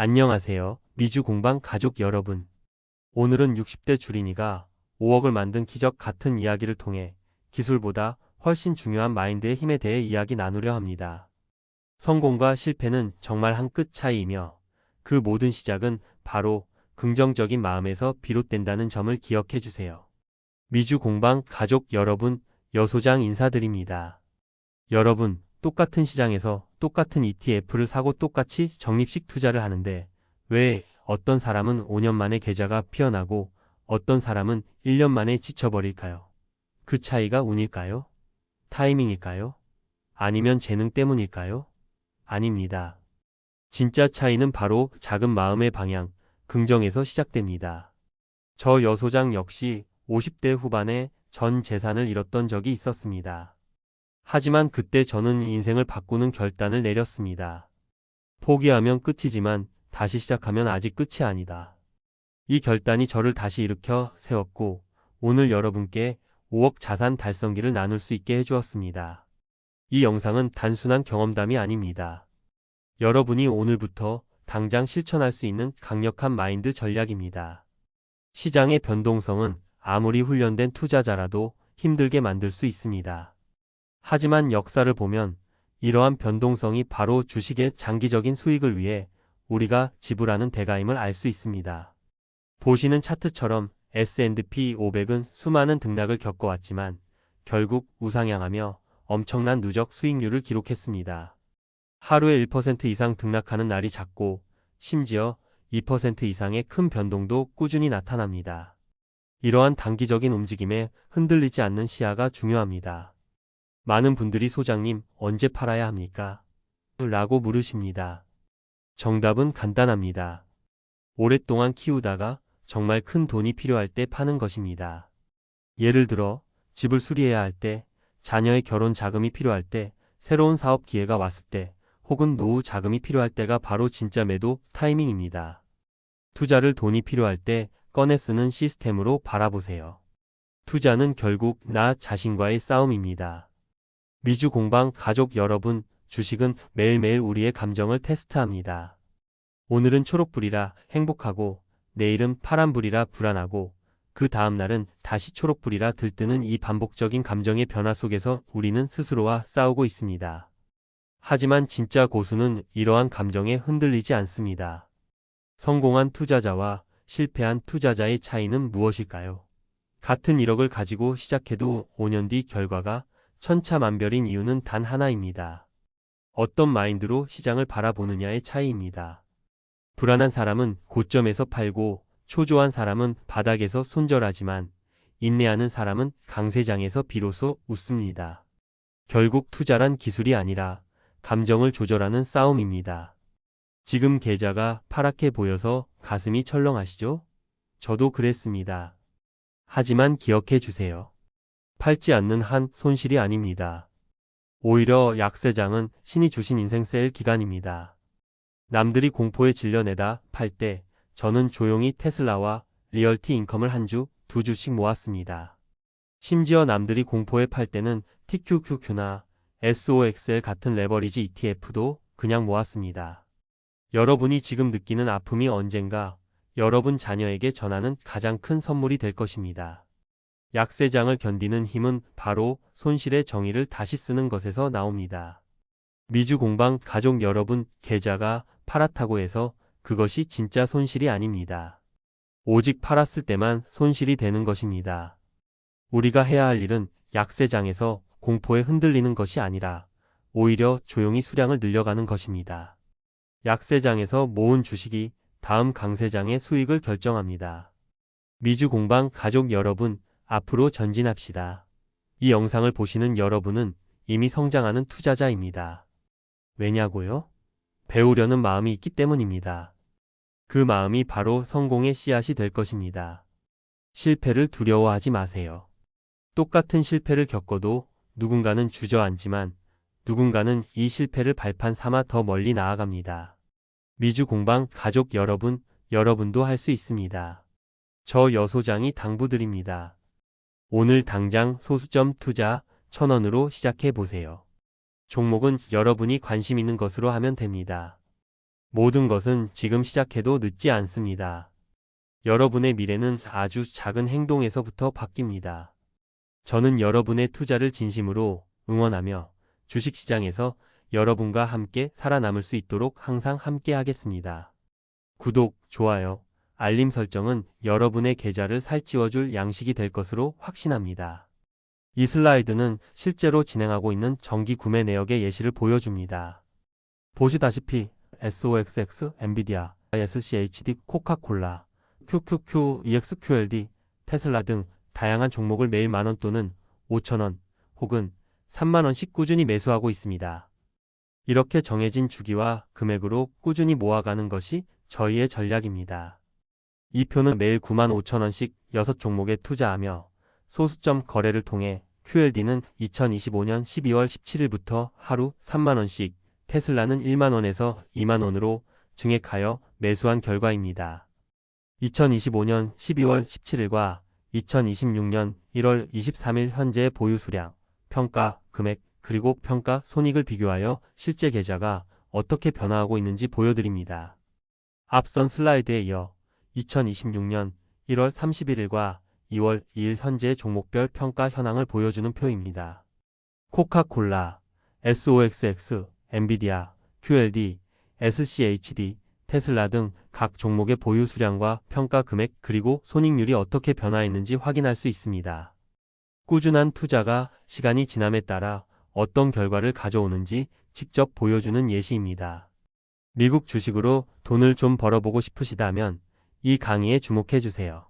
안녕하세요. 미주 공방 가족 여러분. 오늘은 60대 주린이가 5억을 만든 기적 같은 이야기를 통해 기술보다 훨씬 중요한 마인드의 힘에 대해 이야기 나누려 합니다. 성공과 실패는 정말 한 끗 차이이며 그 모든 시작은 바로 긍정적인 마음에서 비롯된다는 점을 기억해 주세요. 미주 공방 가족 여러분, 여소장 인사드립니다. 여러분, 똑같은 시장에서 똑같은 ETF를 사고 똑같이 적립식 투자를 하는데 왜 어떤 사람은 5년 만에 계좌가 피어나고 어떤 사람은 1년 만에 지쳐버릴까요? 그 차이가 운일까요? 타이밍일까요? 아니면 재능 때문일까요? 아닙니다. 진짜 차이는 바로 작은 마음의 방향, 긍정에서 시작됩니다. 저 여소장 역시 50대 후반에 전 재산을 잃었던 적이 있었습니다. 하지만 그때 저는 인생을 바꾸는 결단을 내렸습니다. 포기하면 끝이지만 다시 시작하면 아직 끝이 아니다. 이 결단이 저를 다시 일으켜 세웠고 오늘 여러분께 5억 자산 달성기를 나눌 수 있게 해주었습니다. 이 영상은 단순한 경험담이 아닙니다. 여러분이 오늘부터 당장 실천할 수 있는 강력한 마인드 전략입니다. 시장의 변동성은 아무리 훈련된 투자자라도 힘들게 만들 수 있습니다. 하지만 역사를 보면 이러한 변동성이 바로 주식의 장기적인 수익을 위해 우리가 지불하는 대가임을 알 수 있습니다. 보시는 차트처럼 S&P 500은 수많은 등락을 겪어왔지만 결국 우상향하며 엄청난 누적 수익률을 기록했습니다. 하루에 1% 이상 등락하는 날이 작고 심지어 2% 이상의 큰 변동도 꾸준히 나타납니다. 이러한 단기적인 움직임에 흔들리지 않는 시야가 중요합니다. 많은 분들이 소장님 언제 팔아야 합니까? 라고 물으십니다. 정답은 간단합니다. 오랫동안 키우다가 정말 큰 돈이 필요할 때 파는 것입니다. 예를 들어 집을 수리해야 할 때, 자녀의 결혼 자금이 필요할 때, 새로운 사업 기회가 왔을 때, 혹은 노후 자금이 필요할 때가 바로 진짜 매도 타이밍입니다. 투자를 돈이 필요할 때 꺼내 쓰는 시스템으로 바라보세요. 투자는 결국 나 자신과의 싸움입니다. 미주 공방 가족 여러분, 주식은 매일매일 우리의 감정을 테스트합니다. 오늘은 초록불이라 행복하고, 내일은 파란불이라 불안하고, 그 다음날은 다시 초록불이라 들뜨는 이 반복적인 감정의 변화 속에서 우리는 스스로와 싸우고 있습니다. 하지만 진짜 고수는 이러한 감정에 흔들리지 않습니다. 성공한 투자자와 실패한 투자자의 차이는 무엇일까요? 같은 1억을 가지고 시작해도 5년 뒤 결과가 천차만별인 이유는 단 하나입니다. 어떤 마인드로 시장을 바라보느냐의 차이입니다. 불안한 사람은 고점에서 팔고 초조한 사람은 바닥에서 손절하지만 인내하는 사람은 강세장에서 비로소 웃습니다. 결국 투자란 기술이 아니라 감정을 조절하는 싸움입니다. 지금 계좌가 파랗게 보여서 가슴이 철렁하시죠? 저도 그랬습니다. 하지만 기억해 주세요. 팔지 않는 한 손실이 아닙니다. 오히려 약세장은 신이 주신 인생 세일 기간입니다. 남들이 공포에 질려내다 팔 때 저는 조용히 테슬라와 리얼티 인컴을 한 주, 두 주씩 모았습니다. 심지어 남들이 공포에 팔 때는 TQQQ나 SOXL 같은 레버리지 ETF도 그냥 모았습니다. 여러분이 지금 느끼는 아픔이 언젠가 여러분 자녀에게 전하는 가장 큰 선물이 될 것입니다. 약세장을 견디는 힘은 바로 손실의 정의를 다시 쓰는 것에서 나옵니다. 미주 공방 가족 여러분 계좌가 파랗다고 해서 그것이 진짜 손실이 아닙니다. 오직 팔았을 때만 손실이 되는 것입니다. 우리가 해야 할 일은 약세장에서 공포에 흔들리는 것이 아니라 오히려 조용히 수량을 늘려가는 것입니다. 약세장에서 모은 주식이 다음 강세장의 수익을 결정합니다. 미주 공방 가족 여러분, 앞으로 전진합시다. 이 영상을 보시는 여러분은 이미 성장하는 투자자입니다. 왜냐고요? 배우려는 마음이 있기 때문입니다. 그 마음이 바로 성공의 씨앗이 될 것입니다. 실패를 두려워하지 마세요. 똑같은 실패를 겪어도 누군가는 주저앉지만 누군가는 이 실패를 발판 삼아 더 멀리 나아갑니다. 미주 공방 가족 여러분, 여러분도 할 수 있습니다. 저 여소장이 당부드립니다. 오늘 당장 소수점 투자 1000원으로 시작해 보세요. 종목은 여러분이 관심 있는 것으로 하면 됩니다. 모든 것은 지금 시작해도 늦지 않습니다. 여러분의 미래는 아주 작은 행동에서부터 바뀝니다. 저는 여러분의 투자를 진심으로 응원하며 주식시장에서 여러분과 함께 살아남을 수 있도록 항상 함께 하겠습니다. 구독, 좋아요, 알림 설정은 여러분의 계좌를 살찌워줄 양식이 될 것으로 확신합니다. 이 슬라이드는 실제로 진행하고 있는 정기 구매 내역의 예시를 보여줍니다. 보시다시피 SOXX, 엔비디아, SCHD, 코카콜라, QQQ, EXQLD, 테슬라 등 다양한 종목을 매일 만원 또는 5천원 혹은 3만원씩 꾸준히 매수하고 있습니다. 이렇게 정해진 주기와 금액으로 꾸준히 모아가는 것이 저희의 전략입니다. 이 표는 매일 9만 5천원씩 6종목에 투자하며 소수점 거래를 통해 QLD는 2025년 12월 17일부터 하루 3만원씩 테슬라는 1만원에서 2만원으로 증액하여 매수한 결과입니다. 2025년 12월 17일과 2026년 1월 23일 현재의 보유 수량, 평가, 금액, 그리고 평가 손익을 비교하여 실제 계좌가 어떻게 변화하고 있는지 보여드립니다. 앞선 슬라이드에 이어 2026년 1월 31일과 2월 2일 현재의 종목별 평가 현황을 보여주는 표입니다. 코카콜라, SOXX, 엔비디아, QLD, SCHD, 테슬라 등 각 종목의 보유 수량과 평가 금액 그리고 손익률이 어떻게 변화했는지 확인할 수 있습니다. 꾸준한 투자가 시간이 지남에 따라 어떤 결과를 가져오는지 직접 보여주는 예시입니다. 미국 주식으로 돈을 좀 벌어보고 싶으시다면 이 강의에 주목해 주세요.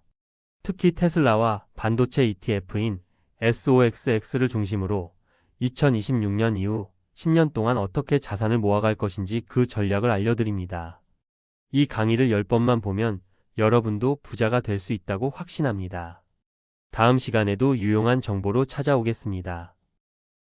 특히 테슬라와 반도체 ETF인 SOXX를 중심으로 2026년 이후 10년 동안 어떻게 자산을 모아갈 것인지 그 전략을 알려드립니다. 이 강의를 10번만 보면 여러분도 부자가 될 수 있다고 확신합니다. 다음 시간에도 유용한 정보로 찾아오겠습니다.